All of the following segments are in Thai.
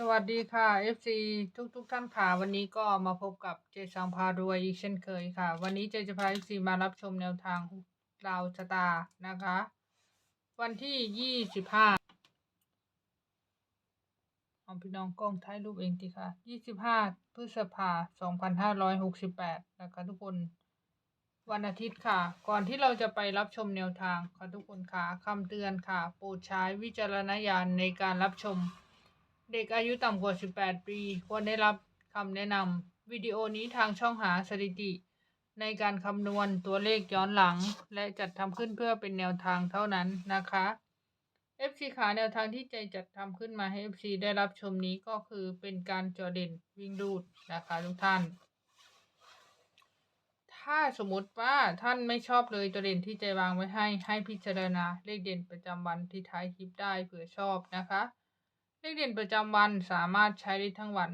สวัสดีค่ะ FC ทุกทุกท่านค่ะ วันนี้ก็มาพบกับเจสังพารวยอีกเช่นเคยค่ะ วันนี้เจจะพา FC มารับชมแนวทางราวชะตานะคะ วันที่25เอาพี่น้องกล้องถ่ายรูปเองดีค่ะ25พฤษภา2568นะคะทุกคน วันอาทิตย์ค่ะ ก่อนที่เราจะไปรับชมแนวทางค่ะทุกคนค่ะคำเตือนค่ะ โปรดใช้วิจารณญาณในการรับชม เด็กอายุต่ำกว่า 18 ปี ควรได้รับคำแนะนำวิดีโอนี้ทางช่องหาสถิติ ในการคำนวณตัวเลขย้อนหลัง และจัดทำขึ้นเพื่อเป็นแนวทางเท่านั้นนะคะ FC ขาแนวทางที่ใจจัดทำขึ้นมาให้ FC ได้รับชมนี้ก็คือเป็นการจอเด่นวิ่งรูดนะคะทุกท่าน ถ้าสมมติว่าท่านไม่ชอบเลยตัวเด่นที่ใจวางไว้ให้ให้พิจารณาเลขเด่นประจำวันที่ท้ายคลิปได้เผื่อชอบนะคะ เลขเด่นประจำวันสามารถใช้ได้ทั้งวัน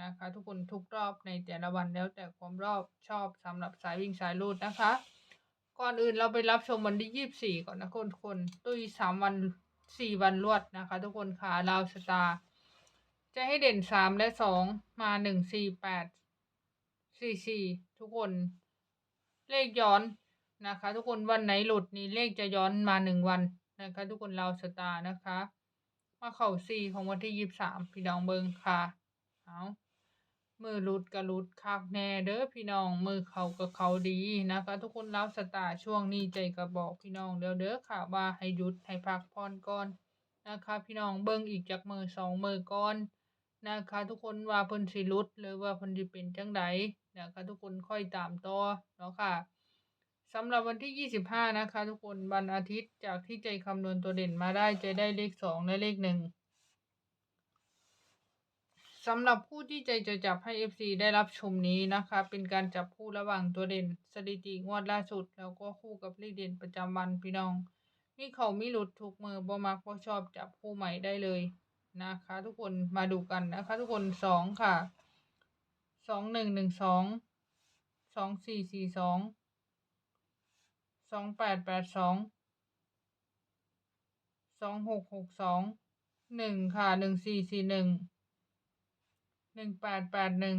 นะคะทุกคนทุกรอบในแต่ละวันแล้วแต่ความรอบชอบสำหรับสายวิ่งสายรูดนะคะ ก่อนอื่นเราไปรับชมวันที่ยี่สิบสี่ก่อนนะคนคนตุ้ยสามวันสี่วันรวดนะคะ ทุกคนขาลาวสตาร์จะให้เด่นสามและสองมาหนึ่งสี่แปดสี่สี่ทุกคนเลขย้อนนะคะ ทุกคนวันไหนหลุดนี่เลขจะย้อนมาหนึ่งวันนะคะ ทุกคนลาวสตาร์นะคะ มาเข่าสี่ของวันที่ยี่สิบสามพี่น้องเบิงค่ะ เอามือรุดกับรุดคักแน่เด้อพี่น้อง มือเขากับเขาดีนะคะ ทุกคนรับสตาช่วงนี้ใจก็บอกพี่น้องเด้อเด้อค่ะว่าให้หยุดให้พักผ่อนก่อนนะคะ พี่น้องเบิ่งอีกจากมือสองมือก่อนนะคะ ทุกคนว่าเพิ่นสิรุดหรือว่าเพิ่นสิเป็นจังใดนะคะทุกคนค่อยตามต่อเนาะค่ะ สำหรับวันที่ 25 นะคะ ทุกคนวันอาทิตย์จากที่ใจคำนวณตัวเด่นมาได้จะได้เลข 2 และเลข 1สำหรับผู้ที่ใจจะจับให้ FC ได้รับชมนี้นะคะ เป็นการจับคู่ระหว่างตัวเด่น สถิติงวดล่าสุด แล้วก็คู่กับเลขเด่นประจำวันพี่น้องมีเขาไมีหลุดถูกมือบ่มักบ่ชอบจับคู่ใหม่ได้เลยนะคะ ทุกคนมาดูกันนะคะ ทุกคน2ค่ะ2 1 1 2 2 4 4 2สอง สองแปดแปดสองสองหกหกสองหนึ่งค่ะหนึ่งสี่สี่หนึ่งหนึ่งแปดแปดหนึ่ง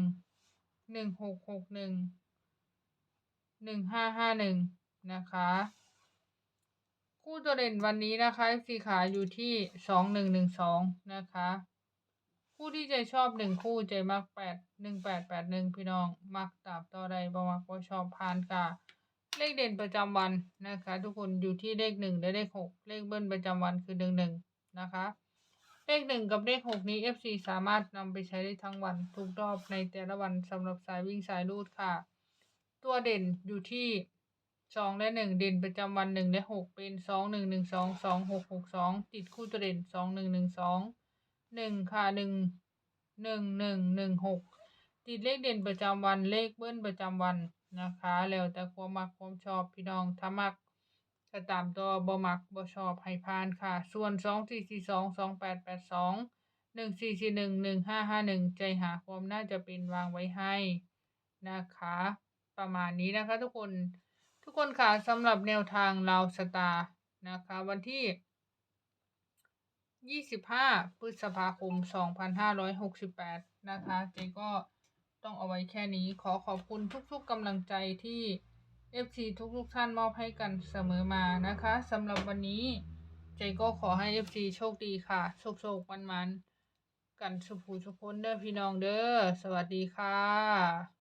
หนึ่งหกหกหนึ่งหนึ่งห้าห้าหนึ่งนะคะคู่ตัวเด่นวันนี้นะคะสีขาอยู่ที่สองหนึ่งหนึ่งสองนะคะ คู่ที่ใจชอบหนึ่งคู่ใจมักแปดหนึ่งแปดแปดหนึ่งพี่น้อง มักตามต่อใดบ่มักบ่ชอบพานค่ะ เลขเด่นประจำวันนะคะ ทุกคนอยู่ที่เลขหนึ่งและเลขหกเลขเบิ้ลประจำวันคือหนึ่งหนึ่งนะคะ เลขหนึ่งกับเลขหกนี้ FC สามารถนำไปใช้ได้ทั้งวันทุกรอบในแต่ละวันสำหรับสายวิ่งสายรูดค่ะ ตัวเด่นอยู่ที่สองและหนึ่งเด่นประจำวันหนึ่งและหกเป็นสองหนึ่งหนึ่งสองสองหกหกสองติดคู่ตัวเด่นสองหนึ่งหนึ่งสองหนึ่งค่ะหนึ่งหนึ่งหนึ่งหนึ่งหกติดเลขเด่นประจำวันเลขเบิ้ลประจำวัน นะคะ แล้วแต่ความมักความชอบพี่น้องถ้ามักก็ตามตัวบ่มักบ่ชอบให้ผ่านค่ะ ส่วนสองสี่สี่สองสองแปดแปดสองหนึ่งสี่สี่หนึ่งหนึ่งห้าห้าหนึ่งใจหาความน่าจะเป็นวางไว้ให้นะคะ ประมาณนี้นะคะทุกคนทุกคนค่ะสำหรับแนวทางเราสตาร์นะคะ วันที่ 25 พฤษภาคม 2568 นะคะเจก็ ต้องเอาไว้แค่นี้ขอขอบคุณทุกๆกำลังใจที่ FC ทุกๆท่านมอบให้กันเสมอมานะคะสำหรับวันนี้เจก็ขอให้ FC โชคดีค่ะ โชคโชคมันมันๆกันสุขูสุขคนเด้อพี่น้องเด้อสวัสดีค่ะ